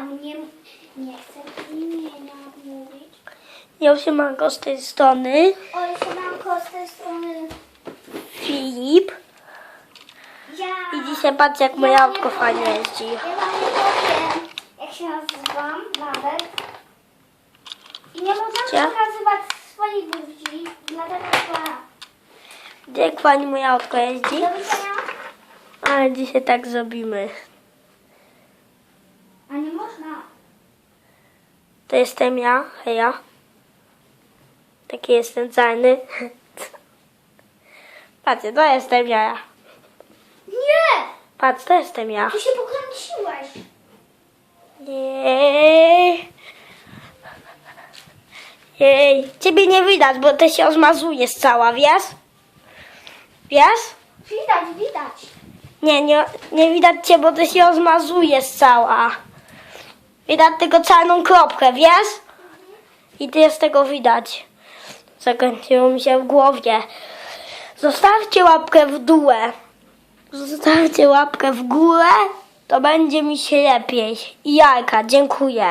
nie, nie chcę imienia mówić. Ja się manko z tej strony. Oj, siemanko, z tej strony Filip. ja. I dzisiaj patrz jak moje Ja autko nie fajnie jeździ. Ja wam nie powiem, jak się nazywam nawet. I nie można pokazywać swojej buzi, dlatego trzeba. Jak fajnie moje autko jeździ. Do widzenia. Ale dzisiaj tak zrobimy. A nie można. To jestem ja, heja. Taki jestem czarny. Patrzcie, to jestem ja. Nie! Patrz, to jestem ja. Ty się pokręciłeś. Jej. Jej. Ciebie nie widać, bo ty się rozmazujesz cała, wiesz? Wiesz? Widać, widać. Nie, nie, nie widać cię, bo ty się rozmazujesz cała. Widać tylko czarną kropkę, wiesz? I ty z tego widać. Zakręciło mi się w głowie. Zostawcie łapkę w dół. Zostawcie łapkę w górę, to będzie mi się lepiej. I jajka, dziękuję.